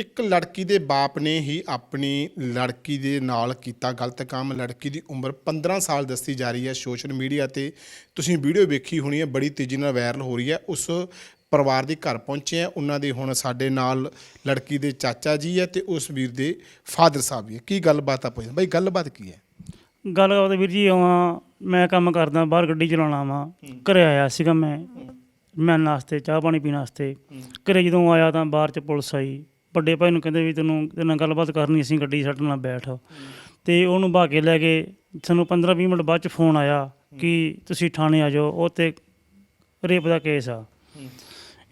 ਇੱਕ ਲੜਕੀ ਦੇ ਬਾਪ ਨੇ ਹੀ ਆਪਣੀ ਲੜਕੀ ਦੇ ਨਾਲ ਕੀਤਾ ਗਲਤ ਕੰਮ। ਲੜਕੀ ਦੀ ਉਮਰ 15 ਸਾਲ ਦੱਸੀ ਜਾ ਰਹੀ ਹੈ ਸੋਸ਼ਲ ਮੀਡੀਆ ਤੇ। ਤੁਸੀਂ ਵੀਡੀਓ ਵੇਖੀ ਹੋਣੀ ਹੈ ਬੜੀ ਤੇਜ਼ੀ ਨਾਲ ਵਾਇਰਲ ਹੋ ਰਹੀ ਹੈ। ਉਸ ਪਰਿਵਾਰ ਦੇ ਘਰ ਪਹੁੰਚੇ ਆ ਉਹਨਾਂ ਦੇ ਹੁਣ ਸਾਡੇ ਨਾਲ ਲੜਕੀ ਦੇ ਚਾਚਾ ਜੀ ਹੈ ਤੇ ਉਸ ਵੀਰ ਦੇ ਫਾਦਰ ਸਾਹਿਬ ਵੀ ਹੈ। ਕੀ ਗੱਲਬਾਤ ਆ ਪੁੱਛਦੇ ਬਾਈ ਗੱਲਬਾਤ ਕੀ ਹੈ? ਗੱਲ ਉਹਦੇ ਵੀਰ ਜੀ ਆਵਾਂ ਮੈਂ ਕੰਮ ਕਰਦਾ ਬਾਹਰ ਗੱਡੀ ਚਲਾਉਣਾ ਵਾਂ ਘਰੇ ਆਇਆ ਸੀਗਾ ਮੈਂ। ਮੈਂ ਨਾਸਤੇ ਚਾਹ ਪਾਣੀ ਪੀਣ ਵਾਸਤੇ। ਘਰੇ ਜਦੋਂ ਆਇਆ ਤਾਂ ਬਾਹਰ ਚ ਪੁਲਿਸ ਆਈ। ਵੱਡੇ ਭਾਈ ਨੂੰ ਕਹਿੰਦੇ ਵੀ ਤੈਨੂੰ ਤੇਰੇ ਨਾਲ ਗੱਲਬਾਤ ਕਰਨੀ ਅਸੀਂ ਗੱਡੀ ਸਾਡੇ ਨਾਲ ਬੈਠ। ਤੇ ਉਹਨੂੰ ਭਾ ਕੇ ਲੈ ਗਏ। ਸਾਨੂੰ 15 20 ਮਿੰਟ ਬਾਅਦ ਚ ਫੋਨ ਆਇਆ ਕਿ ਤੁਸੀਂ ਥਾਣੇ ਆ ਜਾਓ ਉਹ ਤੇ ਰੇਪ ਦਾ ਕੇਸ ਆ।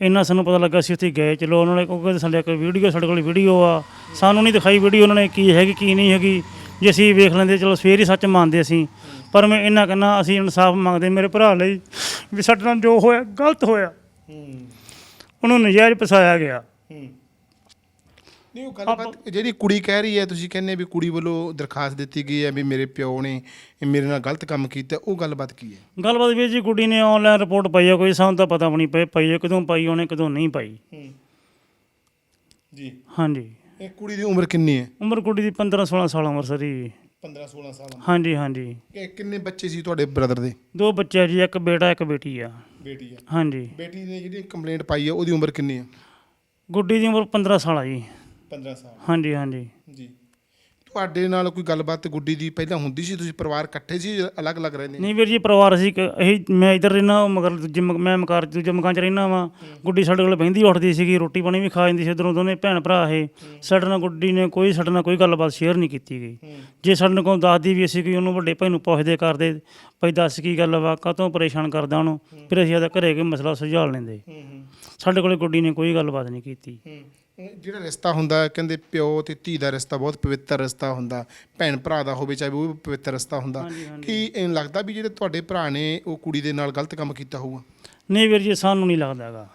ਇੰਨਾ ਸਾਨੂੰ ਪਤਾ ਲੱਗਾ ਸੀ ਉੱਥੇ ਗਏ ਚਲੋ ਉਹਨਾਂ ਨੇ ਕਿਉਂਕਿ ਸਾਡੇ ਕੋਲ ਵੀਡੀਓ ਸਾਡੇ ਕੋਲ ਵੀਡੀਓ ਆ। ਸਾਨੂੰ ਨਹੀਂ ਦਿਖਾਈ ਵੀਡੀਓ ਉਹਨਾਂ ਨੇ ਕੀ ਹੈਗੀ ਕੀ ਨਹੀਂ ਹੈਗੀ। ਜੇ ਅਸੀਂ ਵੇਖ ਲੈਂਦੇ ਚਲੋ ਸਵੇਰ ਹੀ ਸੱਚ ਮੰਨਦੇ ਅਸੀਂ। ਪਰ ਮੈਂ ਇੰਨਾ ਕਹਿੰਦਾ ਅਸੀਂ ਇਨਸਾਫ ਮੰਗਦੇ ਮੇਰੇ ਭਰਾ ਲਈ ਵੀ ਸਾਡੇ ਨਾਲ ਜੋ ਹੋਇਆ ਗਲਤ ਹੋਇਆ। ਉਹਨੂੰ ਨਜਾਇਜ਼ ਫਸਾਇਆ ਗਿਆ। ਨਹੀਂ ਉਹ ਗੱਲਬਾਤ ਜਿਹੜੀ ਕੁੜੀ ਕਹਿ ਰਹੀ ਹੈ ਤੁਸੀਂ ਕਹਿੰਦੇ ਵੀ ਕੁੜੀ ਵੱਲੋਂ ਦਰਖਾਸਤ ਦਿੱਤੀ ਗਈ ਹੈ ਵੀ ਮੇਰੇ ਪਿਓ ਨੇ ਇਹ ਮੇਰੇ ਨਾਲ ਗਲਤ ਕੰਮ ਕੀਤਾ ਉਹ ਗੱਲਬਾਤ ਕੀ ਹੈ? ਗੱਲਬਾਤ ਵੀ ਜੀ ਗੁੱਡੀ ਨੇ ਆਨਲਾਈਨ ਰਿਪੋਰਟ ਪਾਈ ਆ ਕੋਈ ਸਾਨੂੰ ਤਾਂ ਪਤਾ ਵੀ ਨਹੀਂ ਪਈ ਪਾਈ ਆ ਕਦੋਂ ਪਾਈ ਉਹਨੇ ਕਦੋਂ ਨਹੀਂ ਪਾਈ। ਜੀ। ਹਾਂਜੀ। ਇਹ ਕੁੜੀ ਦੀ ਉਮਰ ਕਿੰਨੀ ਹੈ? ਉਮਰ ਕੁੜੀ ਦੀ 15 16 ਸਾਲ ਉਮਰ ਸਰੀ 15 16 ਸਾਲ ਹਾਂਜੀ ਹਾਂਜੀ। ਕਿ ਕਿੰਨੇ ਬੱਚੇ ਸੀ ਤੁਹਾਡੇ ਬ੍ਰਦਰ ਦੇ? ਦੋ ਬੱਚੇ ਆ ਜੀ ਇੱਕ ਬੇਟਾ ਇੱਕ ਬੇਟੀ ਆ। ਬੇਟੀ ਹੈ ਹਾਂਜੀ। ਬੇਟੀ ਨੇ ਜਿਹੜੀ ਕੰਪਲੇਂਟ ਪਾਈ ਹੈ ਉਹਦੀ ਉਮਰ ਕਿੰਨੀ ਹੈ? ਗੁੱਡੀ ਦੀ ਉਮਰ 15 ਸਾਲ ਆ ਜੀ। 15 ਸਾਲ। ਹਾਂਜੀ ਹਾਂਜੀ। ਜੀ। ਤੁਹਾਡੇ ਨਾਲ ਕੋਈ ਗੱਲਬਾਤ ਗੁੱਡੀ ਦੀ ਪਹਿਲਾਂ ਹੁੰਦੀ ਸੀ? ਤੁਸੀਂ ਪਰਿਵਾਰ ਇਕੱਠੇ ਸੀ ਜਾਂ ਅਲੱਗ-ਅਲੱਗ ਰਹਿੰਦੇ ਨਹੀਂ ਵੀਰ ਜੀ ਪਰਿਵਾਰ ਅਸੀਂ ਕ- ਇਹੀ ਮੈਂ ਇੱਧਰ ਰਹਿਣਾ ਮਗਰ ਦੂਜੇ ਮਕ- ਮੈਂ ਮਕਾਰ ਦੂਜੇ ਮਕਾਨ ਚ ਰਹਿਣਾ ਵਾਂ। ਗੁੱਡੀ ਸਾਡੇ ਕੋਲ ਬਹਿੰਦੀ ਉੱਠਦੀ ਸੀਗੀ ਰੋਟੀ ਪਾਣੀ ਵੀ ਖਾ ਜਾਂਦੀ ਸੀ ਉਧਰੋਂ ਦੋਨੇ ਭੈਣ ਭਰਾ ਇਹ। ਸਾਡੇ ਨਾਲ ਗੁੱਡੀ ਨੇ ਕੋਈ ਸਾਡੇ ਨਾਲ ਕੋਈ ਗੱਲਬਾਤ ਸ਼ੇਅਰ ਨਹੀਂ ਕੀਤੀ ਗਈ। ਜੇ ਸਾਡੇ ਕੋਲ ਦੱਸਦੀ ਵੀ ਅਸੀਂ ਕਿ ਉਹਨੂੰ ਵੱਡੇ ਭਾਈ ਨੂੰ ਪੁੱਛਦੇ ਕਰਦੇ ਭਾਈ ਦੱਸ ਕੀ ਗੱਲ ਵਾ ਕਾਹਤੋਂ ਪਰੇਸ਼ਾਨ ਕਰਦਾ ਉਹਨੂੰ? ਫਿਰ ਅਸੀਂ ਉਹਦਾ ਘਰੇ ਕੋਈ ਮਸਲਾ ਸੁਲਝਾ ਲੈਂਦੇ। ਸਾਡੇ ਕੋਲੇ ਗੁੱਡੀ ਨੇ ਕੋਈ ਗੱਲਬਾਤ ਨਹੀਂ ਕੀਤੀ। ਜਿਹੜਾ ਰਿਸ਼ਤਾ ਹੁੰਦਾ ਕਹਿੰਦੇ ਪਿਓ ਤੇ ਧੀ ਦਾ ਰਿਸ਼ਤਾ ਬਹੁਤ ਪਵਿੱਤਰ ਰਿਸ਼ਤਾ ਹੁੰਦਾ ਭੈਣ ਭਰਾ ਦਾ ਹੋਵੇ ਚਾਹੇ ਉਹ ਵੀ ਪਵਿੱਤਰ ਰਿਸ਼ਤਾ ਹੁੰਦਾ। ਕੀ ਇਹ ਲੱਗਦਾ ਵੀ ਜਿਹੜੇ ਤੁਹਾਡੇ ਭਰਾ ਨੇ ਉਹ ਕੁੜੀ ਦੇ ਨਾਲ ਗਲਤ ਕੰਮ ਕੀਤਾ ਹੋਊਗਾ? ਨਹੀਂ ਵੀਰ ਜੀ ਸਾਨੂੰ ਨਹੀਂ ਲੱਗਦਾ ਹੈਗਾ।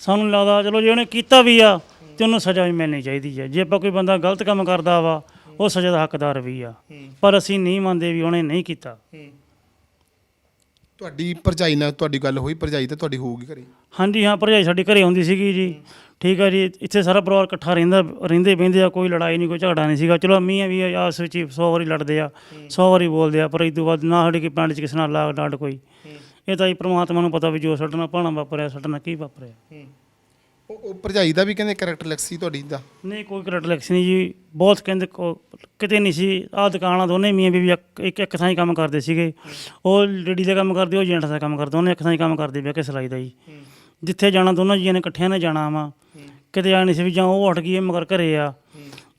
ਸਾਨੂੰ ਲੱਗਦਾ ਚਲੋ ਜੇ ਉਹਨੇ ਕੀਤਾ ਵੀ ਆ ਤੇ ਉਹਨੂੰ ਸਜ਼ਾ ਵੀ ਮਿਲਣੀ ਚਾਹੀਦੀ ਹੈ। ਜੇ ਆਪਾਂ ਕੋਈ ਬੰਦਾ ਗਲਤ ਕੰਮ ਕਰਦਾ ਵਾ ਉਹ ਸਜ਼ਾ ਦਾ ਹੱਕਦਾਰ ਵੀ ਆ। ਪਰ ਅਸੀਂ ਨਹੀਂ ਮੰਨਦੇ ਵੀ ਉਹਨੇ ਨਹੀਂ ਕੀਤਾ। ਤੁਹਾਡੀ ਭਰਜਾਈ ਨਾਲ ਤੁਹਾਡੀ ਗੱਲ ਹੋਈ ਭਰਜਾਈ ਤਾਂ ਤੁਹਾਡੀ ਹੋਊਗੀ ਘਰੇ? ਹਾਂਜੀ ਹਾਂ ਭਰਜਾਈ ਸਾਡੀ ਘਰੇ ਆਉਂਦੀ ਸੀਗੀ ਜੀ। ਠੀਕ ਹੈ ਜੀ ਇੱਥੇ ਸਾਰਾ ਪਰਿਵਾਰ ਇਕੱਠਾ ਰਹਿੰਦਾ ਰਹਿੰਦੇ ਬਹਿੰਦੇ ਆ ਕੋਈ ਲੜਾਈ ਨਹੀਂ ਕੋਈ ਝਗੜਾ ਨਹੀਂ ਸੀਗਾ। ਚਲੋ ਮੀਆਂ ਵੀ ਆਪਸ ਵਿੱਚ 100 ਵਾਰੀ ਲੜਦੇ ਆ 100 ਵਾਰੀ ਬੋਲਦੇ ਆ ਪਰ ਇਸ ਤੋਂ ਬਾਅਦ ਨਾ ਸਾਡੇ ਕੀ ਪਿੰਡ 'ਚ ਕਿਸੇ ਨਾਲ ਲਾਗ ਡਾਟ ਕੋਈ। ਇਹ ਤਾਂ ਜੀ ਪ੍ਰਮਾਤਮਾ ਨੂੰ ਪਤਾ ਵੀ ਜੋ ਸਾਡੇ ਨਾਲ ਭਾਣਾ ਵਾਪਰਿਆ ਸਾਡੇ ਨਾਲ ਕੀ ਵਾਪਰਿਆ। ਉਹ ਉਹ ਭਰਜਾਈ ਦਾ ਵੀ ਕਹਿੰਦੇ ਕੈਰੈਕਟਰ ਲੈਕਸ ਸੀ ਤੁਹਾਡੀ ਦਾ? ਨਹੀਂ ਕੋਈ ਕ੍ਰੈਡਿਟ ਨਹੀਂ ਜੀ। ਬਹੁਤ ਕਹਿੰਦੇ ਕਿਤੇ ਨਹੀਂ ਸੀ। ਆਹ ਦੁਕਾਨਾਂ ਦੋਨੇ ਮੀਆਂ ਬੀਬੀ ਇੱਕ ਇੱਕ- ਥਾਂ ਹੀ ਕੰਮ ਕਰਦੇ ਸੀਗੇ। ਉਹ ਲੇਡੀ ਦਾ ਕੰਮ ਕਰਦੇ ਉਹ ਜੈਂਟਸ ਦਾ ਕੰਮ ਕਰਦੇ ਉਹਨੇ ਇੱਕ ਥਾਂ ਹੀ ਕੰਮ ਕਰਦੇ ਬਹਿ ਕੇ ਸਿਲਾਈ ਦਾ ਜੀ। ਜਿੱਥੇ ਜਾਣਾ ਦੋਨਾਂ ਜੀਆਂ ਨੇ ਇਕੱਠਿਆਂ ਨੇ ਜਾਣਾ ਵਾ। ਕਿਤੇ ਨਹੀਂ ਸੀ ਵੀ ਜਾਂ ਉਹ ਉੱਠ ਗਈ ਮਗਰ ਘਰੇ ਆ।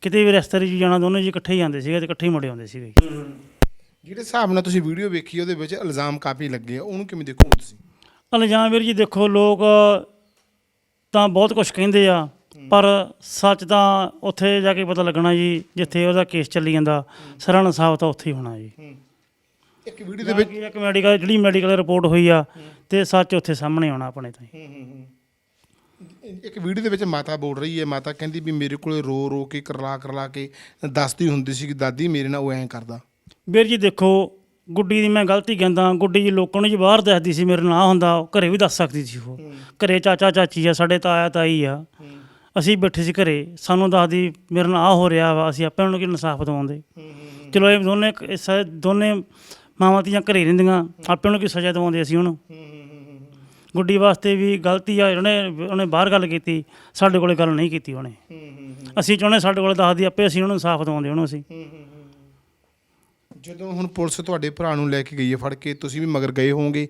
ਕਿਤੇ ਵੀ ਰਸਤੇ 'ਚ ਜਾਣਾ ਦੋਨੇ ਜੀ ਇਕੱਠੇ ਹੀ ਜਾਂਦੇ ਸੀਗੇ ਤੇ ਇਕੱਠੇ ਹੀ ਮੁੜੇ ਆਉਂਦੇ ਸੀਗੇ। ਜਿਹੜੇ ਹਿਸਾਬ ਨਾਲ ਤੁਸੀਂ ਵੀਡੀਓ ਵੇਖੀ ਉਹਦੇ ਵਿੱਚ ਇਲਜ਼ਾਮ ਕਾਫੀ ਲੱਗੇ ਆ ਉਹਨੂੰ ਕਿਵੇਂ ਦੇਖੋ ਤੁਸੀਂ? ਇਲਜ਼ਾਮ ਵੀਰ ਜੀ ਦੇਖੋ ਲੋਕ ਤਾਂ ਬਹੁਤ ਕੁਝ ਕਹਿੰਦੇ ਆ ਪਰ ਸੱਚ ਤਾਂ ਉੱਥੇ ਜਾ ਕੇ ਪਤਾ ਲੱਗਣਾ ਜੀ ਜਿੱਥੇ ਉਹਦਾ ਕੇਸ ਚੱਲੀ ਜਾਂਦਾ ਸਾਰਾ ਇਨਸਾਫ ਤਾਂ ਉੱਥੇ ਹੀ ਹੋਣਾ ਜੀ। ਇੱਕ ਵੀਡੀਓ ਦੇ ਵਿੱਚ ਇੱਕ ਮੈਡੀਕਲ ਜਿਹੜੀ ਮੈਡੀਕਲ ਰਿਪੋਰਟ ਹੋਈ ਆ ਤੇ ਸੱਚ ਉੱਥੇ ਸਾਹਮਣੇ ਆਉਣਾ ਆਪਣੇ ਤਾਂ ਹੀ। ਇੱਕ ਵੀਡੀਓ ਦੇ ਵਿੱਚ ਮਾਤਾ ਬੋਲ ਰਹੀ ਹੈ ਮਾਤਾ ਕਹਿੰਦੀ ਵੀ ਮੇਰੇ ਕੋਲੇ ਰੋ ਰੋ ਕੇ ਕਰਲਾ ਕਰਲਾ ਕੇ ਦੱਸਦੀ ਹੁੰਦੀ ਸੀ ਕਿ ਦਾਦੀ ਮੇਰੇ ਨਾਲ ਉਹ ਐਂ ਕਰਦਾ। ਵੀਰ ਜੀ ਦੇਖੋ ਗੁੱਡੀ ਦੀ ਮੈਂ ਗਲਤੀ ਕਹਿੰਦਾ ਗੁੱਡੀ ਜੀ ਲੋਕਾਂ ਨੂੰ ਜੀ ਬਾਹਰ ਦੱਸਦੀ ਸੀ ਮੇਰੇ ਨਾਲ ਆਹ ਹੁੰਦਾ ਉਹ ਘਰੇ ਵੀ ਦੱਸ ਸਕਦੀ ਸੀ ਉਹ। ਘਰੇ ਚਾਚਾ ਚਾਚੀ ਆ ਸਾਡੇ ਤਾਇਆ ਤਾਈ ਆ। ਅਸੀਂ ਬੈਠੇ ਸੀ ਘਰੇ ਸਾਨੂੰ ਦੱਸਦੀ ਮੇਰੇ ਨਾਲ ਆਹ ਹੋ ਰਿਹਾ ਵਾ ਅਸੀਂ ਆਪੇ ਉਹਨਾਂ ਨੂੰ ਕਿ ਇਨਸਾਫ ਦਵਾਉਂਦੇ। ਚਲੋ ਇਹ ਦੋਨੇ ਇੱਕ- ਇਹ ਸ- ਦੋਨੇ ਮਾਵਾਂ ਧੀਆਂ ਘਰੇ ਰਹਿੰਦੀਆਂ ਆਪੇ ਉਹਨੂੰ ਕੀ ਸਜ਼ਾ ਦਵਾਉਂਦੇ ਅਸੀਂ ਉਹਨੂੰ ਗੁੱਡੀ ਵਾਸਤੇ ਵੀ ਗਲਤੀ ਆ ਉਹਨੇ ਉਹਨੇ ਬਾਹਰ ਗੱਲ ਕੀਤੀ ਸਾਡੇ ਕੋਲੇ ਗੱਲ ਨਹੀਂ ਕੀਤੀ ਉਹਨੇ। ਅਸੀਂ ਚਾਹੁੰਦੇ ਸਾਡੇ ਕੋਲੇ ਦੱਸਦੀ ਆਪੇ ਅਸੀਂ ਉਹਨੂੰ ਇਨਸਾਫ ਦਵਾਉਂਦੇ ਉਹਨੂੰ ਅਸੀਂ। ਜਦੋਂ ਹੁਣ ਪੁਲਿਸ ਤੁਹਾਡੇ ਭਰਾ ਨੂੰ ਲੈ ਕੇ ਗਈ ਹੈ ਫੜ ਕੇ ਤੁਸੀਂ ਵੀ ਮਗਰ ਗਏ ਹੋਵੋਗੇ?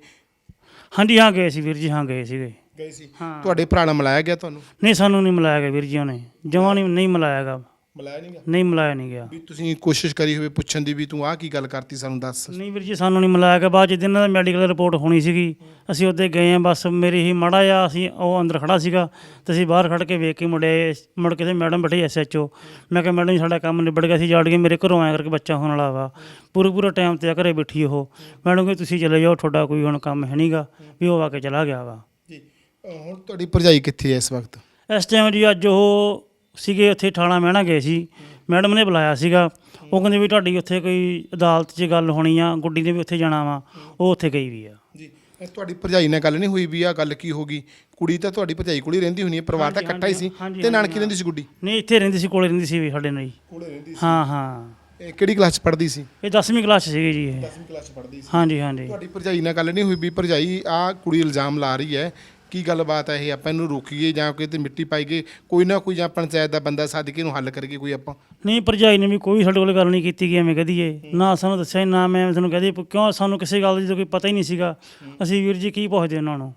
ਹਾਂਜੀ ਹਾਂ ਗਏ ਸੀ ਵੀਰ ਜੀ ਹਾਂ ਗਏ ਸੀਗੇ। ਗਏ ਸੀ। ਤੁਹਾਡੇ ਭਰਾ ਨਾਲ ਮਿਲਾਇਆ ਗਿਆ ਤੁਹਾਨੂੰ? ਨਹੀਂ ਸਾਨੂੰ ਨਹੀਂ ਮਿਲਾਇਆ ਗਿਆ ਵੀਰ ਜੀ ਉਹਨੇ। ਜਮਾਂ ਨਹੀਂ ਨਹੀਂ ਮਿਲਾਇਆ ਗਾ ਮਿਲਾਇਆ ਨਹੀਂ ਗਿਆ? ਨਹੀਂ ਮਿਲਾਇਆ ਨਹੀਂ ਗਿਆ। ਵੀ ਤੁਸੀਂ ਕੋਸ਼ਿਸ਼ ਕਰੀ ਹੋਵੇ ਪੁੱਛਣ ਦੀ ਵੀ ਤੂੰ ਆਹ ਕੀ ਗੱਲ ਕਰਤੀ ਸਾਨੂੰ ਦੱਸ। ਨਹੀਂ ਵੀਰ ਜੀ ਸਾਨੂੰ ਨਹੀਂ ਮਿਲਾਇਆ ਗਿਆ। ਬਾਅਦ ਚ ਇਹਨਾਂ ਦਾ ਮੈਡੀਕਲ ਰਿਪੋਰਟ ਹੋਣੀ ਸੀਗੀ ਅਸੀਂ ਉੱਥੇ ਗਏ ਆ ਬਸ ਮੇਰੀ ਹੀ ਮੜਾ ਆ ਅਸੀਂ ਉਹ ਅੰਦਰ ਖੜਾ ਸੀਗਾ ਤੇ ਅਸੀਂ ਬਾਹਰ ਖੜ ਕੇ ਵੇਖ ਕੇ ਮੁੜੇ ਮੁੜ ਕੇ ਤੇ ਮੈਡਮ ਬੈਠੇ ਐਸਐਚਓ ਮੈਂ ਕਿਹਾ ਮੈਡਮ ਜੀ ਸਾਡਾ ਕੰਮ ਨਿਬੜ ਗਿਆ ਸੀ ਜਾੜ ਕੇ ਮੇਰੇ ਘਰੋਂ ਆਇਆ ਕਰਕੇ ਬੱਚਾ ਹੋਣ ਵਾਲਾ ਵਾ। ਪੂਰੇ ਪੂਰੇ ਟਾਈਮ ਤੇ ਆ ਘਰੇ ਬੈਠੀ ਉਹ। ਮੈਡਮ ਕਿ ਤੁਸੀਂ ਚਲੇ ਜਾਓ ਤੁਹਾਡਾ ਕੋਈ ਹੁਣ ਕੰਮ ਹੈ ਨਹੀਂਗਾ ਵੀ ਉਹ ਆ ਕੇ ਚਲਾ ਗਿਆ ਵਾ। ਜੀ ਹੁਣ ਤੁਹਾਡੀ ਭਰਜਾਈ ਕਿੱਥੇ ਹੈ ਇਸ ਵਕਤ? ਇਸ ਟਾਈਮ ਜੀ ਅੱਜ ਉਹ ਸੀਗੇ ਉੱਥੇ ਥਾਣਾ ਮਹਿਣਾ ਗਏ ਸੀ। ਮੈਡਮ ਨੇ ਬੁਲਾਇਆ ਸੀਗਾ। ਉਹ ਕਹਿੰਦੇ ਵੀ ਤੁਹਾਡੀ ਉੱਥੇ ਕੋਈ ਅਦਾਲਤ 'ਚ ਗੱਲ ਹੋਣੀ ਆ ਗੁੱਡੀ ਨੇ ਵੀ ਉੱਥੇ ਜਾਣਾ ਵਾ। ਉਹ ਉੱਥੇ ਗਈ ਵੀ ਆ। ਜੀ। ਇਹ ਤੁਹਾਡੀ ਭਰਜਾਈ ਨਾਲ ਗੱਲ ਨਹੀਂ ਹੋਈ ਵੀ ਆ ਗੱਲ ਕੀ ਹੋ ਗਈ? ਕੁੜੀ ਤਾਂ ਤੁਹਾਡੀ ਭਰਜਾਈ ਕੋਲ ਹੀ ਰਹਿੰਦੀ ਹੋਣੀ ਹੈ ਪਰਿਵਾਰ ਤਾਂ ਇਕੱਠਾ ਹੀ ਸੀ। ਹਾਂਜੀ, ਤੇ ਨਾਨਕੀ ਰਹਿੰਦੀ ਸੀ ਗੁੱਡੀ? ਨਹੀਂ ਇੱਥੇ ਰਹਿੰਦੀ ਸੀ ਕੋਲੇ ਰਹਿੰਦੀ ਸੀ ਵੀ ਸਾਡੇ ਨਾਲ ਜੀ ਕੋਲੇ ਰਹਿੰਦੀ ਹਾਂ ਹਾਂ। ਇਹ ਕਿਹੜੀ ਕਲਾਸ ਚ ਪੜ੍ਹਦੀ ਸੀ? ਇਹ 10ਵੀਂ ਕਲਾਸ 'ਚ ਸੀਗੀ ਜੀ ਇਹ। 10ਵੀਂ ਕਲਾਸ ਚ ਪੜ੍ਹਦੀ ਸੀ। ਹਾਂਜੀ ਹਾਂਜੀ। ਤੁਹਾਡੀ ਭਰਜਾਈ ਨਾਲ ਗੱਲ ਨਹੀਂ ਹੋਈ ਵੀ ਭਰਜਾਈ ਆ ਕੁੜੀ ਇਲਜ਼ਾਮ ਲਾ ਰਹੀ ਹੈ ਕੀ ਗੱਲਬਾਤ ਹੈ ਇਹ? ਆਪਾਂ ਇਹਨੂੰ ਰੋਕੀਏ ਜਾਂ ਕੋਈ ਤੇ ਮਿੱਟੀ ਪਾਈਏ? ਕੋਈ ਨਾ ਕੋਈ ਜਾਂ ਪੰਚਾਇਤ ਦਾ ਬੰਦਾ ਸੱਦ ਕੇ ਇਹਨੂੰ ਹੱਲ ਕਰੀਏ ਕੋਈ ਆਪਾਂ। ਨਹੀਂ ਭਰਜਾਈ ਨੇ ਵੀ ਕੋਈ ਸਾਡੇ ਕੋਲ ਗੱਲ ਨਹੀਂ ਕੀਤੀ ਕਿ ਐਵੇਂ ਕਹਦੀਏ ਨਾ ਸਾਨੂੰ ਦੱਸਿਆ ਨਾ ਮੈਂ ਤੁਹਾਨੂੰ ਕਹਦੀ ਕਿਉਂ ਸਾਨੂੰ ਕਿਸੇ ਗੱਲ ਦੀ ਕੋਈ ਪਤਾ ਹੀ ਨਹੀਂ ਸੀਗਾ। ਅਸੀਂ ਵੀਰ ਜੀ ਕੀ ਪੁੱਛਦੇ ਉਹਨਾਂ ਨੂੰ?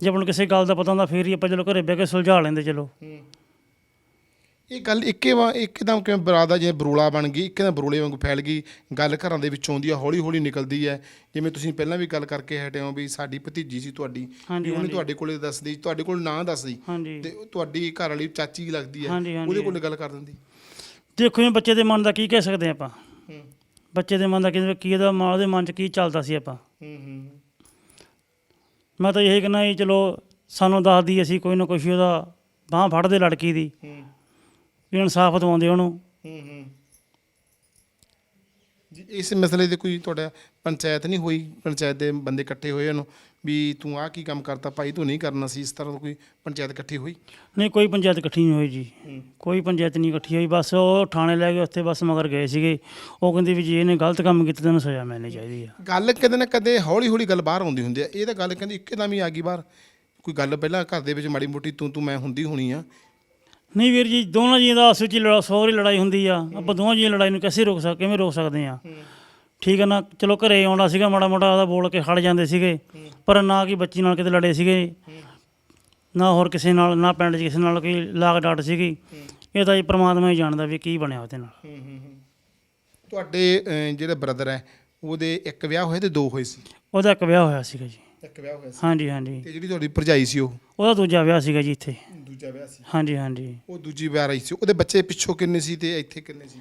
ਜੇ ਆਪਾਂ ਨੂੰ ਕਿਸੇ ਗੱਲ ਦਾ ਪਤਾ ਹੁੰਦਾ ਫੇਰ ਹੀ ਆਪਾਂ ਚਲੋ ਘਰੇ ਬਹਿ ਕੇ ਸੁਲਝਾ ਲੈਂਦੇ ਚਲੋ। ਇਹ ਗੱਲ ਇੱਕੇ ਵਾ ਇੱਕਦਮ ਕਿਵੇਂ ਬਰਾਦਾ ਜਿਵੇਂ ਬਰੋਲਾ ਬਣ ਗਈ ਇੱਕਦਮ ਬਰੋਲੇ ਵਾਂਗੂ ਫੈਲ ਗਈ ਗੱਲ ਘਰਾਂ ਦੇ ਵਿੱਚੋਂ ਆਉਂਦੀ ਆ ਹੌਲੀ ਹੌਲੀ ਨਿਕਲਦੀ ਹੈ ਜਿਵੇਂ ਤੁਸੀਂ ਪਹਿਲਾਂ ਵੀ ਗੱਲ ਕਰਕੇ ਹਟੇ ਹੋ ਵੀ ਸਾਡੀ ਭਤੀਜੀ ਸੀ ਤੁਹਾਡੀ ਵੀ ਉਹਨੇ। ਤੁਹਾਡੇ ਕੋਲੇ ਦੱਸਦੀ ਤੁਹਾਡੇ ਕੋਲ ਨਾਂ ਦੱਸਦੀ ਤੇ ਤੁਹਾਡੀ ਘਰ ਵਾਲੀ ਚਾਚੀ ਲੱਗਦੀ ਹੈ। ਉਹਦੇ ਕੋਲੇ ਗੱਲ ਕਰ ਦਿੰਦੀ। ਦੇਖੋ ਜੀ ਬੱਚੇ ਦੇ ਮਨ ਦਾ ਕੀ ਕਹਿ ਸਕਦੇ ਆਪਾਂ? ਬੱਚੇ ਦੇ ਮਨ ਦਾ ਕੀ ਕੀ ਉਹਦਾ ਮਾਂ ਉਹਦੇ ਮਨ 'ਚ ਕੀ ਚੱਲਦਾ ਸੀ ਆਪਾਂ? ਮੈਂ ਤਾਂ ਇਹ ਕਹਿੰਦਾ ਜੀ ਚਲੋ ਸਾਨੂੰ ਦੱਸਦੀ ਅਸੀਂ ਕੋਈ ਨਾ ਕੁਛ ਉਹਦਾ ਬਾਹ ਫੜਦੇ ਲੜਕੀ ਦੀ। ਵੀ ਇਨਸਾਫ ਦਵਾਉਂਦੇ ਉਹਨੂੰ। ਹੂੰ ਹੂੰ। ਜੀ ਇਸ ਮਸਲੇ ਤੇ ਕੋਈ ਤੁਹਾਡਾ ਪੰਚਾਇਤ ਨਹੀਂ ਹੋਈ? ਪੰਚਾਇਤ ਦੇ ਬੰਦੇ ਇਕੱਠੇ ਹੋਏ ਉਹਨੂੰ ਵੀ ਤੂੰ ਆਹ ਕੀ ਕੰਮ ਕਰਤਾ? ਭਾਈ ਤੂੰ ਨਹੀਂ ਕਰਨਾ ਸੀ ਇਸ ਤਰ੍ਹਾਂ ਦਾ ਕੋਈ ਪੰਚਾਇਤ ਇਕੱਠੀ ਹੋਈ? ਨਹੀਂ ਕੋਈ ਪੰਚਾਇਤ ਇਕੱਠੀ ਨਹੀਂ ਹੋਈ ਜੀ। ਹੂੰ। ਕੋਈ ਪੰਚਾਇਤ ਨਹੀਂ ਇਕੱਠੀ ਹੋਈ। ਬਸ ਉਹ ਥਾਣੇ ਲੈ ਕੇ ਉੱਥੇ ਬਸ ਮਗਰ ਗਏ ਸੀਗੇ। ਉਹ ਕਹਿੰਦੇ ਵੀ ਜੇ ਇਹਨੇ ਗਲਤ ਕੰਮ ਕੀਤਾ ਤਾਂ ਇਹਨੂੰ ਸਜ਼ਾ ਮਿਲਣੀ ਚਾਹੀਦੀ ਆ। ਗੱਲ ਕਦੇ ਨਾ ਕਦੇ ਹੌਲੀ ਹੌਲੀ ਗੱਲ ਬਾਹਰ ਆਉਂਦੀ ਹੁੰਦੀ ਆ। ਇਹ ਤਾਂ ਗੱਲ ਕਹਿੰਦੀ ਇੱਕਦਮ ਹੀ ਆ ਗਈ ਬਾਹਰ। ਕੋਈ ਗੱਲ ਪਹਿਲਾਂ ਘਰ ਦੇ ਵਿੱਚ ਮਾੜੀ ਮੋਟੀ ਤੂੰ ਤੂੰ ਮੈਂ ਹੁੰਦੀ ਹੋਣੀ ਆ। ਨਹੀਂ ਵੀਰ ਜੀ ਦੋਨਾਂ ਜੀਆਂ ਦਾ ਆਪਸ ਵਿੱਚ ਹੀ ਲੜਾ ਸੌਰੀ ਲੜਾਈ ਹੁੰਦੀ ਆ। ਆਪਾਂ ਦੋਵਾਂ ਜੀਆਂ ਲੜਾਈ ਨੂੰ ਕਿਵੇਂ ਰੋਕ ਸਕ ਕਿਵੇਂ ਰੋਕ ਸਕਦੇ ਆ? ਠੀਕ ਹੈ ਨਾ ਚਲੋ ਘਰੇ ਆਉਣਾ ਸੀਗਾ ਮਾੜਾ ਮੋਟਾ ਉਹਦਾ ਬੋਲ ਕੇ ਖੜ ਜਾਂਦੇ ਸੀਗੇ। ਪਰ ਨਾ ਕਿ ਬੱਚੀ ਨਾਲ ਕਿਤੇ ਲੜੇ ਸੀਗੇ। ਨਾ ਹੋਰ ਕਿਸੇ ਨਾਲ ਨਾ ਪਿੰਡ 'ਚ ਕਿਸੇ ਨਾਲ ਕੋਈ ਲਾਗ ਡਾਟ ਸੀਗੀ। ਇਹ ਤਾਂ ਜੀ ਪ੍ਰਮਾਤਮਾ ਹੀ ਜਾਣਦਾ ਵੀ ਕੀ ਬਣਿਆ ਉਹਦੇ ਨਾਲ। ਤੁਹਾਡੇ ਅਹ, ਜਿਹੜਾ ਬ੍ਰਦਰ ਹੈ ਉਹਦੇ ਇੱਕ ਵਿਆਹ ਹੋਇਆ ਤੇ ਦੋ ਹੋਏ ਸੀ? ਉਹਦਾ ਇੱਕ ਵਿਆਹ ਹੋਇਆ ਸੀਗਾ ਜੀ। ਇੱਕ ਵਿਆਹ ਹੋਇਆ ਸੀ। ਹਾਂਜੀ ਹਾਂਜੀ। ਤੇ ਜਿਹੜੀ ਤੁਹਾਡੀ ਭਰਜਾਈ ਸੀ ਉਹ? ਉਹਦਾ ਦੂਜਾ ਵਿਆਹ ਸੀਗਾ ਜੀ ਇੱਥੇ। ਦੂਜਾ ਵਿਆਹ ਸੀ। ਹਾਂਜੀ ਹਾਂਜੀ। ਉਹ ਦੂਜੀ ਵਿਆਹ ਰਹੀ ਸੀ। ਉਹਦੇ ਬੱਚੇ ਪਿੱਛੋਂ ਕਿੰਨੇ ਸੀ ਤੇ ਇੱਥੇ ਕਿੰਨੇ ਸੀ?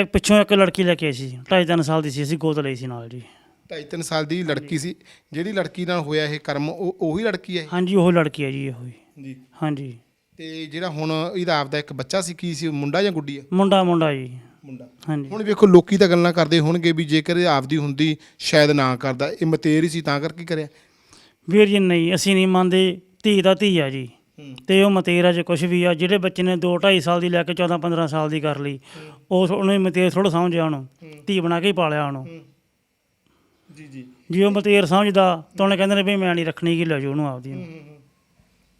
ਇੱਕ ਪਿੱਛੋਂ ਇੱਕ ਲੜਕੀ ਲੈ ਕੇ ਆਏ ਸੀ। ਢਾਈ ਤਿੰਨ ਸਾਲ ਦੀ ਸੀ। ਅਸੀਂ ਗੋਦ ਲਈ ਸੀ ਨਾਲ ਜੀ। ਢਾਈ ਤਿੰਨ ਸਾਲ ਦੀ ਲੜਕੀ ਸੀ। ਜਿਹੜੀ ਲੜਕੀ ਨਾਲ ਹੋਇਆ ਇਹ ਕਰਮ ਉਹ ਉਹੀ ਲੜਕੀ ਹੈ ਹਾਂਜੀ ਉਹ ਲੜਕੀ ਹੈ ਜੀ ਇਹੋ ਹੀ। ਜੀ। ਹਾਂਜੀ। ਤੇ ਜਿਹੜਾ ਹੁਣ ਇਹਦਾ ਆਪਦਾ ਇੱਕ ਬੱਚਾ ਸੀ ਕੀ ਸੀ? ਮੁੰਡਾ ਜਾਂ ਗੁੱਡੀ ਹੈ? ਮੁੰਡਾ ਮੁੰਡਾ ਜੀ। ਮੁੰਡਾ। ਹਾਂਜੀ। ਹੁਣ ਵੇਖੋ ਲੋਕੀ ਤਾਂ ਗੱਲਾਂ ਕਰਦੇ ਹੋਣਗੇ ਵੀ ਜੇਕਰ ਇਹ ਆਪਦੀ ਹੁੰਦੀ ਸ਼ਾਇਦ ਨਾ ਕਰਦਾ। ਇਹ ਮਤੇਰ ਹੀ ਸੀ ਤਾਂ ਕਰਕੇ ਕਰਿਆ। ਵੀਰ ਜੀ ਨਹੀਂ ਅਸੀਂ ਨਹੀਂ ਮੰਨਦੇ। ਧੀ ਦਾ ਧੀ ਆ ਜੀ। ਤੇ ਉਹ ਮਤੇਰਾ ਜੇ ਕੁਝ ਵੀ ਆ ਜਿਹੜੇ ਬੱਚੇ ਨੇ 2 2.5 ਸਾਲ ਦੀ ਲੈ ਕੇ 14 15 ਸਾਲ ਦੀ ਕਰ ਲਈ ਉਹ ਉਹਨੇ ਮਤੇਰ ਥੋੜਾ ਸਮਝਿਆ ਉਹਨੂੰ ਧੀ ਬਣਾ ਕੇ ਹੀ ਪਾਲਿਆ ਉਹਨੂੰ ਜੀ ਜੀ ਜੇ ਉਹ ਮਤੇਰ ਸਮਝਦਾ ਤਾਂ ਉਹਨੇ ਕਹਿੰਦੇ ਨੇ ਵੀ ਮੈਂ ਨਹੀਂ ਰੱਖਣੀ ਕਿ ਲੈ ਜਾਓ ਉਹਨੂੰ ਆਪਦੀ ਨੂੰ।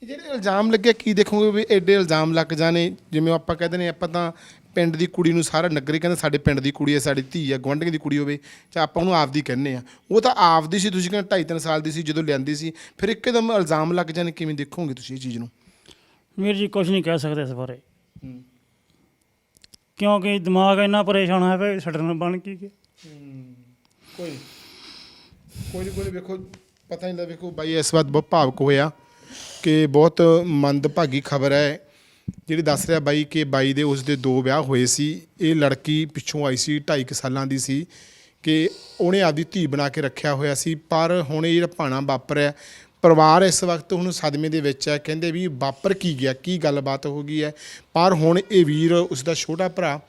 ਜਿਹੜੇ ਇਲਜ਼ਾਮ ਲੱਗੇ ਕੀ ਦੇਖੋਗੇ ਵੀ ਐਡੇ ਇਲਜ਼ਾਮ ਲੱਗ ਜਾਣੇ ਜਿਵੇਂ ਆਪਾਂ ਕਹਿੰਦੇ ਨੇ ਆਪਾਂ ਤਾਂ ਪਿੰਡ ਦੀ ਕੁੜੀ ਨੂੰ ਸਾਰਾ ਨਗਰ ਹੀ ਕਹਿੰਦਾ ਸਾਡੇ ਪਿੰਡ ਦੀ ਕੁੜੀ ਹੈ ਸਾਡੀ ਧੀ ਹੈ ਗੁਆਂਢੀਆਂ ਦੀ ਕੁੜੀ ਹੋਵੇ ਚਾਹੇ ਆਪਾਂ ਉਹਨੂੰ ਆਪਦੀ ਕਹਿੰਦੇ ਆ ਉਹ ਤਾਂ ਆਪਦੀ ਸੀ ਤੁਸੀਂ ਕਹਿੰਦੇ ਢਾਈ ਤਿੰਨ ਸਾਲ ਦੀ ਸੀ ਜਦੋਂ ਲਿਆਂਦੀ ਸੀ। ਫਿਰ ਇੱਕਦਮ ਇਲਜ਼ਾਮ ਲੱਗ ਜਾਣੇ ਕਿਵੇਂ ਦੇਖੋਗੇ ਤੁਸੀਂ ਇਹ ਚੀਜ਼ ਨੂੰ? ਵੀਰ ਜੀ ਕੁਝ ਨਹੀਂ ਕਹਿ ਸਕਦੇ ਇਸ ਬਾਰੇ। ਕਿਉਂਕਿ ਦਿਮਾਗ ਇੰਨਾ ਪਰੇਸ਼ਾਨ ਹੋਇਆ ਪਿਆ ਸਾਡੇ ਨਾਲ ਬਣ ਕੀ ਗਿਆ। ਕੋਈ ਕੋਈ ਨਹੀਂ ਕੋਈ ਵੇਖੋ ਪਤਾ ਨਹੀਂ ਲੱਗਦਾ ਵੇਖੋ ਬਾਈ ਇਸ ਵਾਰ ਬਹੁਤ ਭਾਵਕ ਹੋਇਆ ਕਿ ਬਹੁਤ ਮੰਦਭਾਗੀ ਖਬਰ ਹੈ। ਜਿਹੜੇ ਦੱਸ ਰਿਹਾ ਬਾਈ ਕਿ ਬਾਈ ਦੇ ਉਸ ਦੇ ਦੋ ਵਿਆਹ ਹੋਏ ਸੀ, ਇਹ ਲੜਕੀ ਪਿੱਛੋਂ ਆਈ ਸੀ 2.5 ਸਾਲਾਂ ਦੀ ਸੀ ਕਿ ਉਹਨੇ ਆਪਦੀ ਧੀ ਬਣਾ ਕੇ ਰੱਖਿਆ ਹੋਇਆ ਸੀ, ਪਰ ਹੁਣ ਇਹ ਜਿਹੜਾ ਭਾਣਾ ਵਾਪਰਿਆ, ਪਰਿਵਾਰ ਇਸ ਵਕਤ ਹੁਣ ਸਦਮੇ ਦੇ ਵਿੱਚ ਹੈ, ਕਹਿੰਦੇ ਵੀ ਵਾਪਰ ਕੀ ਗਿਆ, ਕੀ ਗੱਲਬਾਤ ਹੋ ਗਈ ਹੈ? ਪਰ ਹੁਣ ਇਹ ਵੀਰ ਉਸ ਦਾ ਛੋਟਾ ਭਰਾ